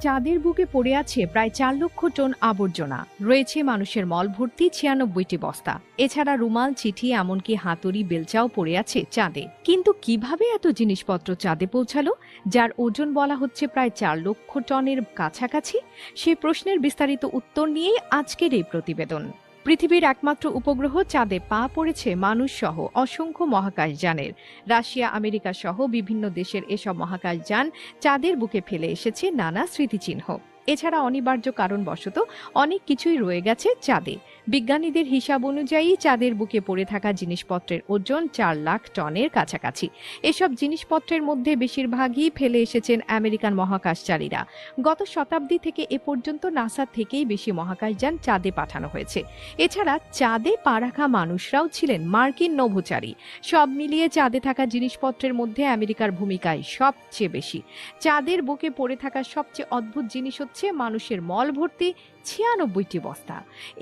চাঁদের বুকে পড়ে আছে প্রায় চার লক্ষ টন আবর্জনা। রয়েছে মানুষের মল ভর্তি ছিয়ানব্বইটি বস্তা। এছাড়া রুমাল, চিঠি, এমনকি হাতুড়ি, বেলচাও পড়ে আছে চাঁদে। কিন্তু কীভাবে এত জিনিসপত্র চাঁদে পৌঁছালো? যার ওজন বলা হচ্ছে প্রায় চার লক্ষ টনের কাছাকাছি? সে প্রশ্নের বিস্তারিত উত্তর নিয়েই আজকের এই প্রতিবেদন। পৃথিবীর একমাত্র উপগ্রহ চাঁদে পা পড়েছে মানুষ সহ অসংখ্য মহাকাশযানের। রাশিয়া, আমেরিকা সহ বিভিন্ন দেশের এসব মহাকাশযান চাঁদের বুকে ফেলে এসেছে নানা স্মৃতিচিহ্ন। এছাড়া অনিবার্য কারণবশত অনেক কিছুই রয়ে গেছে চাঁদে। বিজ্ঞানীদের হিসাব অনুযায়ী চাঁদের বুকে পড়ে থাকা জিনিসপত্রের ওজন চার লাখ টনের কাছাকাছি। এসব জিনিসপত্রের মধ্যে বেশিরভাগই ফেলে এসেছেন আমেরিকান মহাকাশচারীরা। গত শতাব্দী থেকে এ পর্যন্ত নাসা থেকেই বেশি মহাকাশযান চাঁদে পাঠানো হয়েছে। এছাড়া চাঁদে পা রাখা মানুষরাও ছিলেন মার্কিন নভোচারী। সব মিলিয়ে চাঁদে থাকা জিনিসপত্রের মধ্যে আমেরিকার ভূমিকায় সবচেয়ে বেশি। চাঁদের বুকে পড়ে থাকা সবচেয়ে অদ্ভুত জিনিস হচ্ছে মানুষের মল ভর্তি ছিয়ানব্বইটি বস্তা।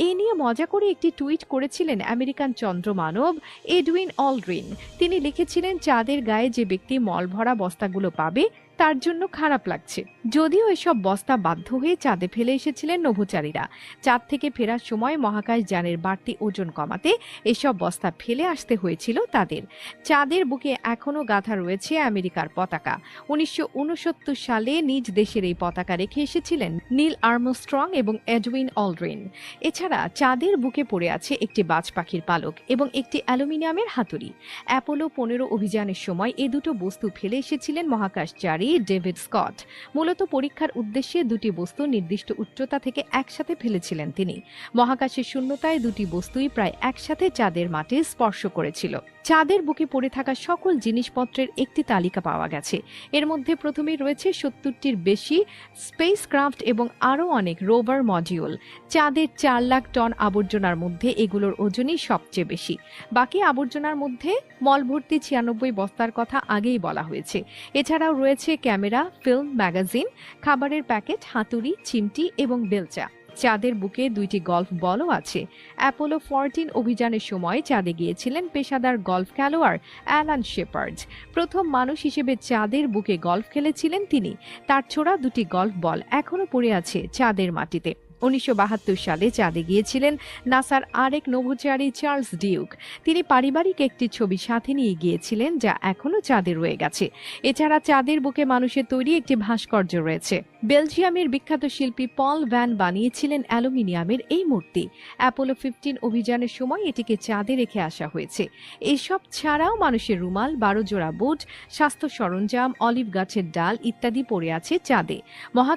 এ নিয়ে মজা করে একটি টুইট করেছিলেন আমেরিকান চন্দ্রমানব এডউইন অলড্রিন তিনি লিখেছিলেন, চাঁদের গায়ে যে ব্যক্তি মল ভরা বস্তাগুলো পাবে তার জন্য খারাপ লাগছে। যদিও এসব বস্তা বাধ্য হয়ে চাঁদে ফেলে এসেছিলেন নভোচারীরা। চাঁদ থেকে ফেরার সময় মহাকাশ যানের বাড়তি ওজন কমাতে এসব বস্তা ফেলে আসতে হয়েছিল তাদের। চাঁদের বুকে এখনও গাঁথা রয়েছে আমেরিকার পতাকা। উনিশশো উনসত্তর সালে নিজ দেশের এই পতাকা রেখে এসেছিলেন নীল আর্মস্ট্রং এবং এডউইন অলড্রিন এছাড়া চাঁদের বুকে পড়ে আছে একটি বাজ পাখির পালক এবং একটি অ্যালুমিনিয়ামের হাতুড়ি। অ্যাপোলো পনেরো অভিযানের সময় এ দুটো বস্তু ফেলে এসেছিলেন মহাকাশচারী ডেভিড স্কট। মূলত পরীক্ষার উদ্দেশ্যে দুটি বস্তু নির্দিষ্ট উচ্চতা থেকে একসাথে ফেলেছিলেন তিনি। মহাকাশের শূন্যতায় দুটি বস্তুই প্রায় একসাথে চাঁদের মাটি স্পর্শ করেছিল। চাঁদের বুকে পড়ে থাকা সকল জিনিসপত্রের একটি তালিকা পাওয়া গেছে। এর মধ্যে প্রথমে রয়েছে সত্তরটির বেশি স্পেস ক্রাফট এবং আরও অনেক রোভার মডিউল চাঁদের চার লাখ টন আবর্জনার মধ্যে এগুলোর ওজনই সবচেয়ে বেশি। বাকি আবর্জনার মধ্যে মলভর্তি ছিয়ানব্বই বস্তার কথা আগেই বলা হয়েছে। এছাড়াও রয়েছে ক্যামেরা ফিল্ম ম্যাগাজিন খাবারের প্যাকেট, হাতুড়ি, চিমটি এবং বেলচা। চাঁদের বুকে দুইটি গল্ফ বলও আছে। অ্যাপোলো ফোরটিন অভিযানের সময় চাঁদে গিয়েছিলেন পেশাদার গল্ফ খেলোয়াড় অ্যালান শেপার্ড। প্রথম মানুষ হিসেবে চাঁদের বুকে গল্ফ খেলেছিলেন তিনি। তার ছোড়া দুটি গল্ফ বল এখনও পড়ে আছে চাঁদের মাটিতে। উনিশশো বাহাত্তর সালে চাঁদে গিয়েছিলেন নাসার আরেক নভোচারী চার্লস ডিউক। তিনি পারিবারিক একটি ছবি সাথে নিয়ে গিয়েছিলেন যা এখনও চাঁদে রয়ে গেছে। এছাড়া চাঁদের বুকে মানুষের তৈরি একটি ভাস্কর্য রয়েছে। বেলজিয়ামের বিখ্যাত শিল্পী পল ভ্যান বানিয়েছিলেন অ্যালুমিনিয়ামের এই মূর্তি। অ্যাপোলো ফিফটিন অভিযানের সময় এটিকে চাঁদে রেখে আসা হয়েছে। এসব ছাড়াও মানুষের রুমাল, বারো জোড়া বুট, স্বাস্থ্য সরঞ্জাম, অলিভ গাছের ডাল ইত্যাদি পড়ে আছে চাঁদে। মহা